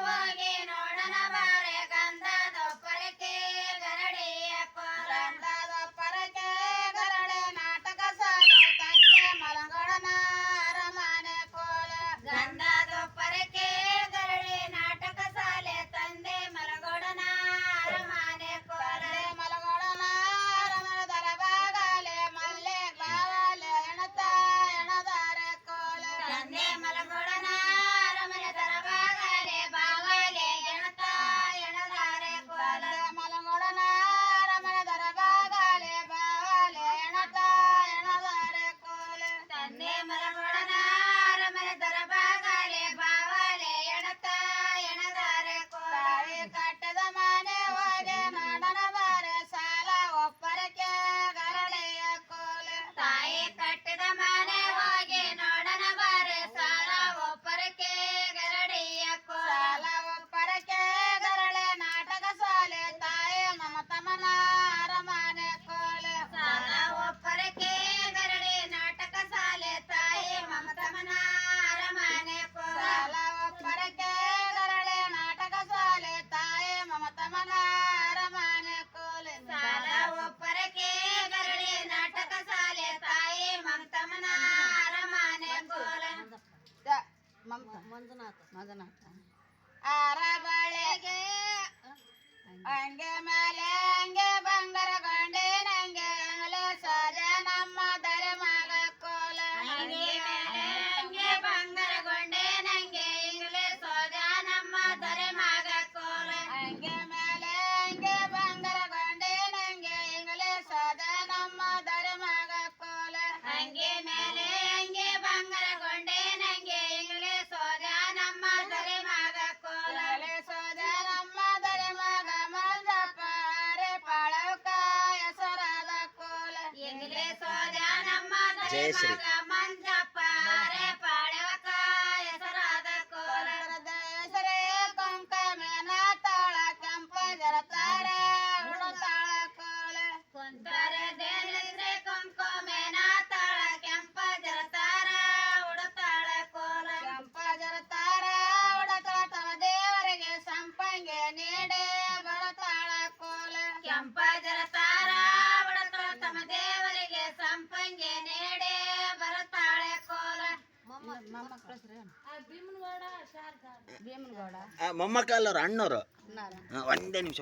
ಹೋಗಿ ನೋಡನ ಬಾರೆಗ 然后再。జయ శ్రీ ಸಂಪಂಗೆ ನೇಡೆ ಬರತಾಳೆ ಕೋಲ. ಭೀಮನಗೌಡ ಮೊಮ್ಮಕ್ಕ ಅಲ್ಲವ್ರು ಒಂದೇ ನಿಮಿಷ